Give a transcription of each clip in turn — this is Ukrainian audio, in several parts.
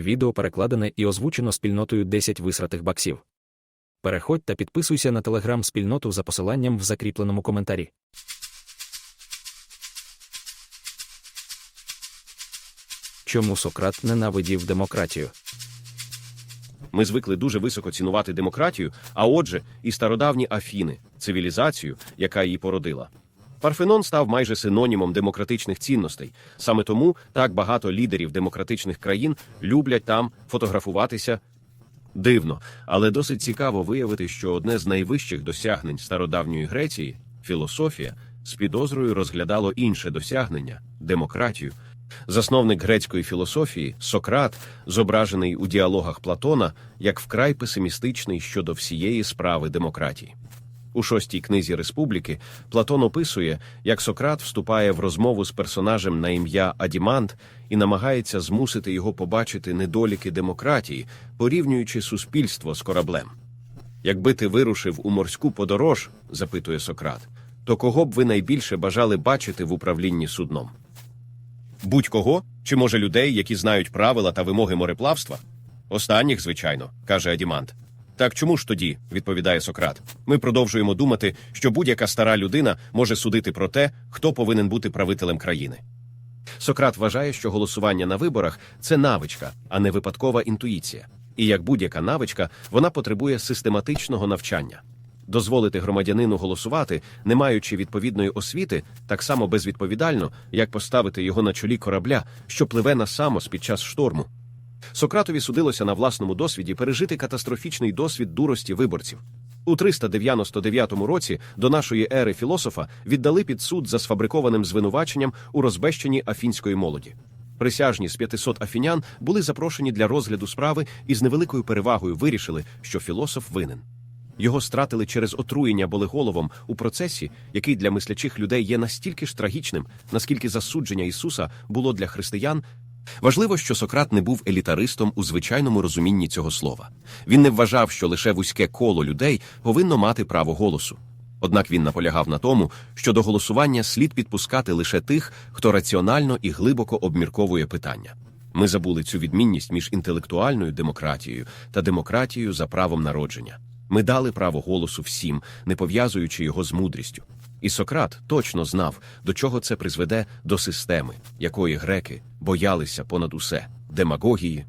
Відео перекладене і озвучено спільнотою 10 висратих баксів. Переходь та підписуйся на телеграм-спільноту за посиланням в закріпленому коментарі. Чому Сократ ненавидів демократію? Ми звикли дуже високо цінувати демократію, а отже, і стародавні Афіни, цивілізацію, яка її породила. Парфенон став майже синонімом демократичних цінностей. Саме тому так багато лідерів демократичних країн люблять там фотографуватися. Дивно, але досить цікаво виявити, що одне з найвищих досягнень стародавньої Греції філософія з підозрою розглядало інше досягнення демократію. Засновник грецької філософії Сократ, зображений у діалогах Платона, як вкрай песимістичний щодо всієї справи демократії. У шостій книзі Республіки Платон описує, як Сократ вступає в розмову з персонажем на ім'я Адімант і намагається змусити його побачити недоліки демократії, порівнюючи суспільство з кораблем. Якби ти вирушив у морську подорож, запитує Сократ, то кого б ви найбільше бажали бачити в управлінні судном? Будь-кого, чи може людей, які знають правила та вимоги мореплавства? Останніх, звичайно, каже Адімант. Так чому ж тоді, відповідає Сократ, ми продовжуємо думати, що будь-яка стара людина може судити про те, хто повинен бути правителем країни. Сократ вважає, що голосування на виборах це навичка, а не випадкова інтуїція. І як будь-яка навичка, вона потребує систематичного навчання. Дозволити громадянину голосувати, не маючи відповідної освіти, так само безвідповідально, як поставити його на чолі корабля, що пливе на самос під час шторму. Сократові судилося на власному досвіді пережити катастрофічний досвід дурості виборців. У 399 році до нашої ери філософа віддали під суд за сфабрикованим звинуваченням у розбещенні афінської молоді. Присяжні з 500 афінян були запрошені для розгляду справи і з невеликою перевагою вирішили, що філософ винен. Його стратили через отруєння болеголовом у процесі, який для мислячих людей є настільки ж трагічним, наскільки засудження Ісуса було для християн. Важливо, що Сократ не був елітаристом у звичайному розумінні цього слова. Він не вважав, що лише вузьке коло людей повинно мати право голосу. Однак він наполягав на тому, що до голосування слід підпускати лише тих, хто раціонально і глибоко обмірковує питання. Ми забули цю відмінність між інтелектуальною демократією та демократією за правом народження. Ми дали право голосу всім, не пов'язуючи його з мудрістю. І Сократ точно знав, до чого це призведе до системи, якої греки боялися понад усе демагогії.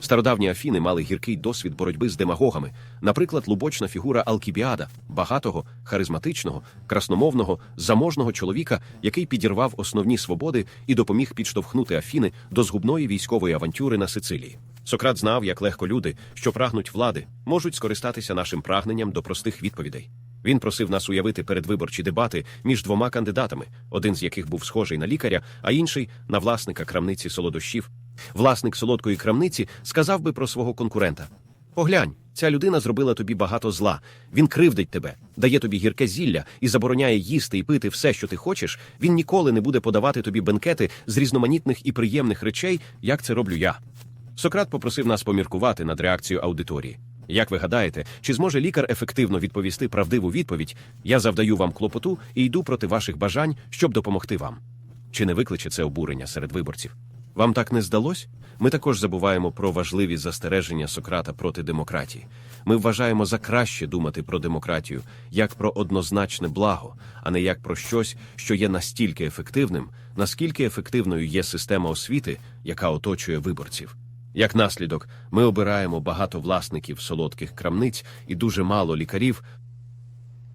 Стародавні Афіни мали гіркий досвід боротьби з демагогами, наприклад, лубочна фігура Алкібіада, багатого, харизматичного, красномовного, заможного чоловіка, який підірвав основні свободи і допоміг підштовхнути Афіни до згубної військової авантюри на Сицилії. Сократ знав, як легко люди, що прагнуть влади, можуть скористатися нашим прагненням до простих відповідей. Він просив нас уявити передвиборчі дебати між двома кандидатами, один з яких був схожий на лікаря, а інший на власника крамниці солодощів. Власник солодкої крамниці сказав би про свого конкурента: Поглянь, ця людина зробила тобі багато зла. Він кривдить тебе, дає тобі гірке зілля і забороняє їсти і пити все, що ти хочеш. Він ніколи не буде подавати тобі бенкети з різноманітних і приємних речей, як це роблю я. Сократ попросив нас поміркувати над реакцією аудиторії. Як ви гадаєте, чи зможе лікар ефективно відповісти правдиву відповідь Я завдаю вам клопоту і йду проти ваших бажань, щоб допомогти вам? Чи не викличе це обурення серед виборців? Вам так не здалось? Ми також забуваємо про важливі застереження Сократа проти демократії. Ми вважаємо за краще думати про демократію як про однозначне благо, а не як про щось, що є настільки ефективним, наскільки ефективною є система освіти, яка оточує виборців. Як наслідок, ми обираємо багато власників солодких крамниць і дуже мало лікарів,